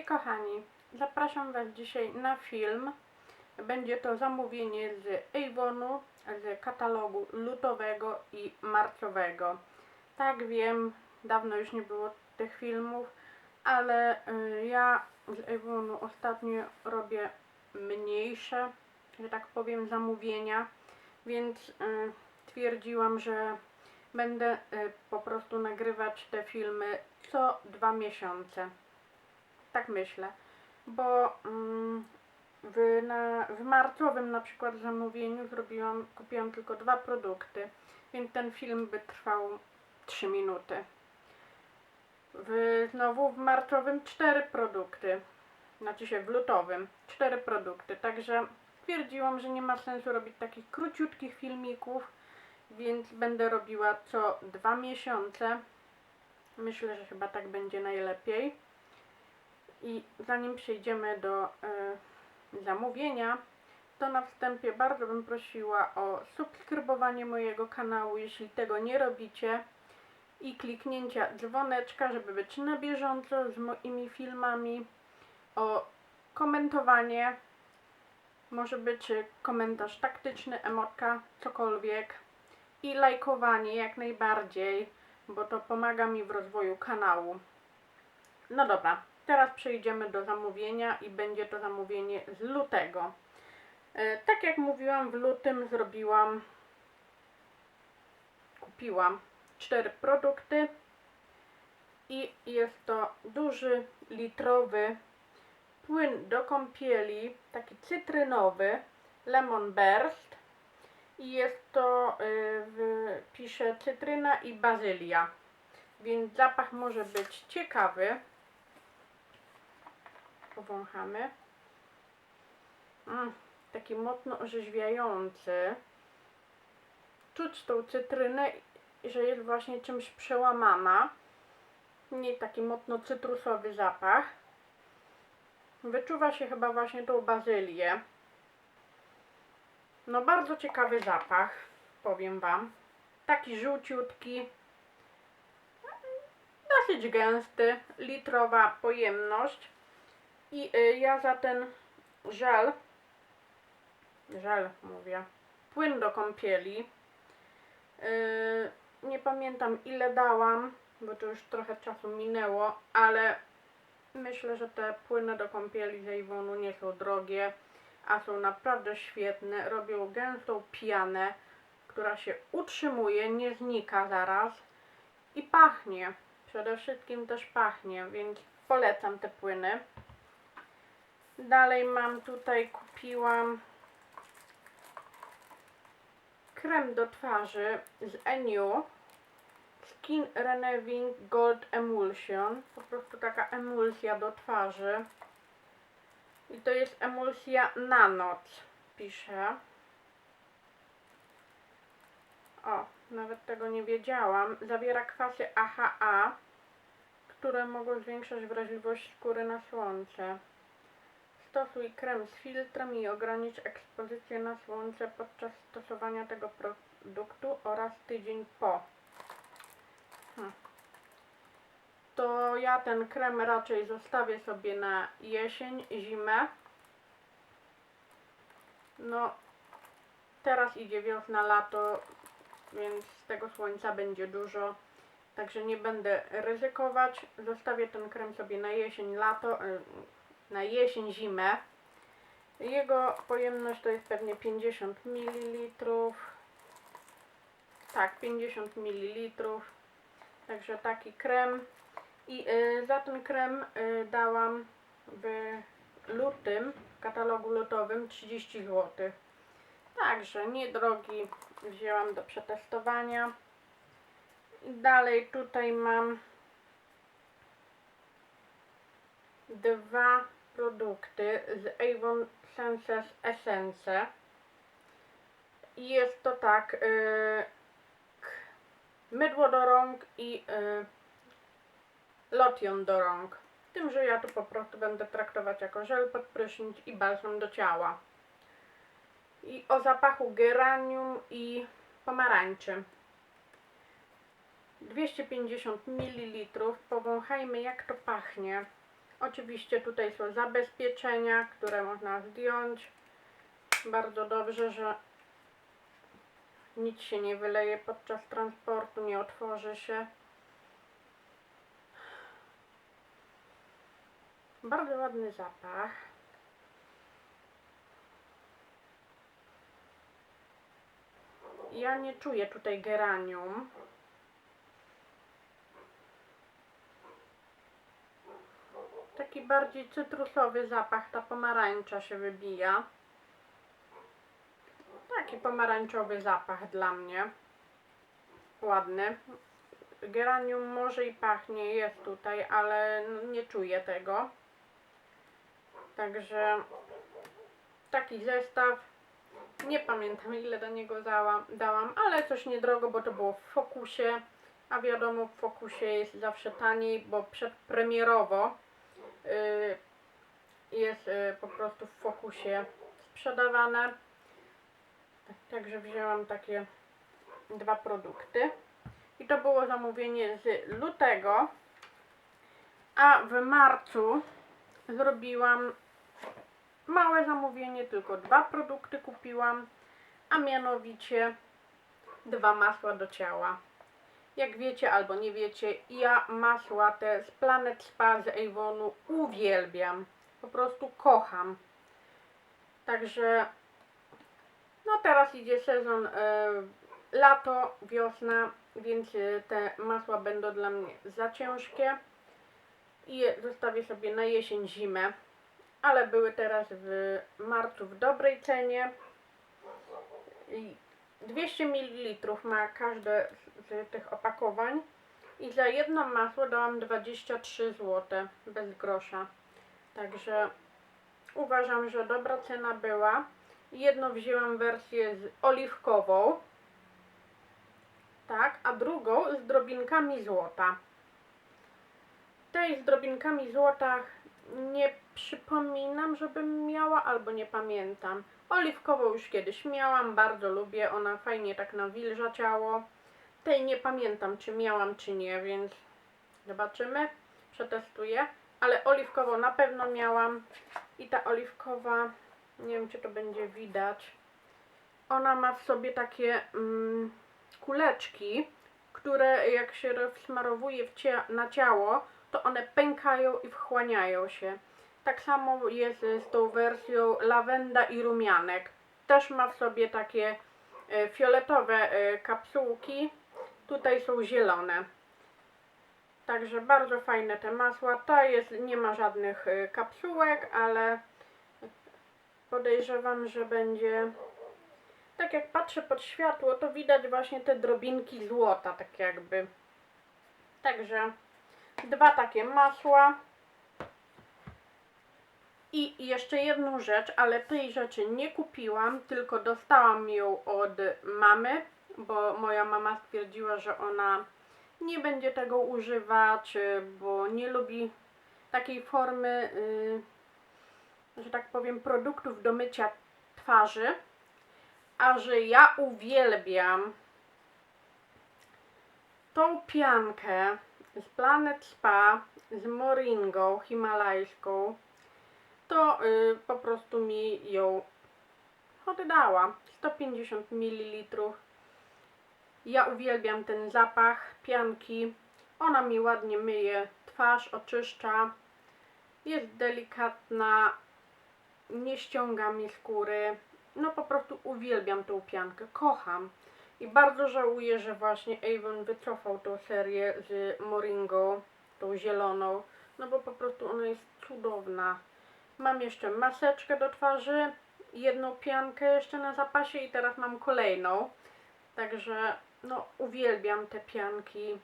Hej kochani, zapraszam Was dzisiaj na film. Będzie to zamówienie z Avonu, z katalogu lutowego i marcowego. Tak wiem, dawno już nie było tych filmów, ale y, ja z Avonu ostatnio robię mniejsze, że tak powiem, zamówienia, więc y, twierdziłam, że będę y, po prostu nagrywać te filmy co dwa miesiące. Tak myślę, bo mm, w, na, w marcowym na przykład zamówieniu zrobiłam, kupiłam tylko dwa produkty, więc ten film by trwał 3 minuty. W, znowu w marcowym cztery produkty, znaczy się w lutowym cztery produkty, także stwierdziłam, że nie ma sensu robić takich króciutkich filmików, więc będę robiła co dwa miesiące. Myślę, że chyba tak będzie najlepiej. I zanim przejdziemy do y, zamówienia, to na wstępie bardzo bym prosiła o subskrybowanie mojego kanału, jeśli tego nie robicie, i kliknięcia dzwoneczka, żeby być na bieżąco z moimi filmami, o komentowanie, może być komentarz taktyczny, emotka, cokolwiek, i lajkowanie jak najbardziej, bo to pomaga mi w rozwoju kanału. No dobra, teraz przejdziemy do zamówienia i będzie to zamówienie z lutego. E, tak jak mówiłam, w lutym zrobiłam, kupiłam cztery produkty i jest to duży litrowy płyn do kąpieli, taki cytrynowy, Lemon Burst i jest to, y, w, pisze cytryna i bazylia, więc zapach może być ciekawy. Powąchamy. Mm, taki mocno orzeźwiający. Czuć tą cytrynę, że jest właśnie czymś przełamana. Nie taki mocno cytrusowy zapach. Wyczuwa się chyba właśnie tą bazylię. No bardzo ciekawy zapach, powiem Wam. Taki żółciutki, dosyć gęsty, litrowa pojemność. I y, ja za ten żel, żel mówię, płyn do kąpieli, y, nie pamiętam ile dałam, bo to już trochę czasu minęło, ale myślę, że te płyny do kąpieli z Avonu nie są drogie a są naprawdę świetne. Robią gęstą pianę, która się utrzymuje, nie znika zaraz i pachnie. Przede wszystkim też pachnie, więc polecam te płyny. Dalej mam tutaj, kupiłam krem do twarzy z Eniu Skin Renewing Gold Emulsion. Po prostu taka emulsja do twarzy. I to jest emulsja na noc, pisze. O, nawet tego nie wiedziałam. Zawiera kwasy AHA, które mogą zwiększać wrażliwość skóry na słońce. Stosuj krem z filtrem i ogranicz ekspozycję na słońce podczas stosowania tego produktu oraz tydzień po. Hmm to ja ten krem raczej zostawię sobie na jesień, zimę. No, teraz idzie wiosna, lato, więc tego słońca będzie dużo. Także nie będę ryzykować. Zostawię ten krem sobie na jesień, lato, y, na jesień, zimę. Jego pojemność to jest pewnie 50 ml. Tak, 50 ml. Także taki krem. I y, za ten krem y, dałam w lutym, w katalogu lutowym 30 zł. Także niedrogi wzięłam do przetestowania. I dalej tutaj mam dwa produkty z Avon Senses Essence. I jest to tak, yy, mydło do rąk i yy, lotion do rąk. Tym, że ja to po prostu będę traktować jako żel pod prysznic i balsam do ciała. I o zapachu geranium i pomarańczy. 250 ml. Powąchajmy jak to pachnie. Oczywiście tutaj są zabezpieczenia, które można zdjąć. Bardzo dobrze, że nic się nie wyleje podczas transportu, nie otworzy się. Bardzo ładny zapach. Ja nie czuję tutaj geranium. Taki bardziej cytrusowy zapach, ta pomarańcza się wybija. Taki pomarańczowy zapach dla mnie. Ładny. Geranium może i pachnie, jest tutaj, ale n- nie czuję tego. Także taki zestaw. Nie pamiętam ile do niego dałam, dałam, ale coś niedrogo, bo to było w fokusie. A wiadomo, w fokusie jest zawsze taniej, bo przedpremierowo jest y, po prostu w fokusie sprzedawane. Tak, Także wzięłam takie dwa produkty. I to było zamówienie z lutego. A w marcu zrobiłam małe zamówienie, tylko dwa produkty kupiłam, a mianowicie dwa masła do ciała. Jak wiecie albo nie wiecie, ja masła te z Planet Spa z Avonu uwielbiam. Po prostu kocham. Także no teraz idzie sezon e, lato, wiosna, więc e, te masła będą dla mnie za ciężkie i je zostawię sobie na jesień, zimę. Ale były teraz w marcu w dobrej cenie. I 200 ml ma każde z tych opakowań. I za jedno masło dałam 23 zł bez grosza. Także uważam, że dobra cena była. Jedno wzięłam wersję z oliwkową. Tak, a drugą z drobinkami złota. Tej z drobinkami złota nie przypominam, żebym miała, albo nie pamiętam. Oliwkową już kiedyś miałam, bardzo lubię, ona fajnie tak nawilża ciało. Tej nie pamiętam, czy miałam, czy nie, więc zobaczymy, przetestuję. Ale oliwkową na pewno miałam i ta oliwkowa, nie wiem, czy to będzie widać, ona ma w sobie takie mm, kuleczki, które jak się rozsmarowuje cia- na ciało, to one pękają i wchłaniają się. Tak samo jest z tą wersją lawenda i rumianek. Też ma w sobie takie e, fioletowe e, kapsułki. Tutaj są zielone. Także bardzo fajne te masła. Ta jest, nie ma żadnych e, kapsułek, ale podejrzewam, że będzie tak jak patrzę pod światło, to widać właśnie te drobinki złota, tak jakby. Także dwa takie masła. I jeszcze jedną rzecz, ale tej rzeczy nie kupiłam, tylko dostałam ją od mamy, bo moja mama stwierdziła, że ona nie będzie tego używać, y, bo nie lubi takiej formy, y, że tak powiem, produktów do mycia twarzy. A że ja uwielbiam tą piankę z Planet Spa z moringą himalajską, to y, po prostu mi ją oddała. 150 ml. Ja uwielbiam ten zapach pianki. Ona mi ładnie myje twarz, oczyszcza. Jest delikatna, nie ściąga mi skóry. No po prostu uwielbiam tą piankę, kocham. I bardzo żałuję, że właśnie Avon wycofał tą serię z moringą, tą zieloną. No bo po prostu ona jest cudowna. Mam jeszcze maseczkę do twarzy, jedną piankę jeszcze na zapasie i teraz mam kolejną. Także no uwielbiam te pianki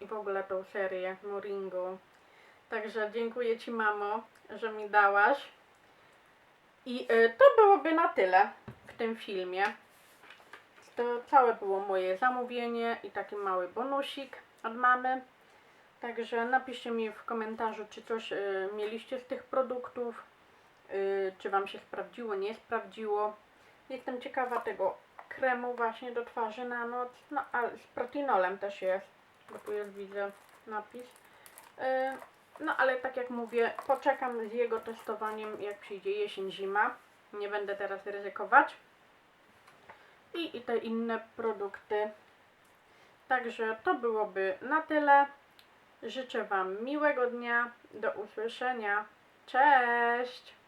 i w ogóle tą serię Moringo. Także dziękuję Ci mamo, że mi dałaś. I y, to byłoby na tyle w tym filmie. To całe było moje zamówienie i taki mały bonusik od mamy. Także napiszcie mi w komentarzu, czy coś y, mieliście z tych produktów, y, czy Wam się sprawdziło, nie sprawdziło. Jestem ciekawa tego kremu właśnie do twarzy na noc, no ale z protinolem też jest, bo tu jest widzę napis. Y, No ale tak jak mówię, poczekam z jego testowaniem jak przyjdzie jesień, zima. Nie będę teraz ryzykować. I, i te inne produkty. Także to byłoby na tyle. Życzę Wam miłego dnia. Do usłyszenia. Cześć!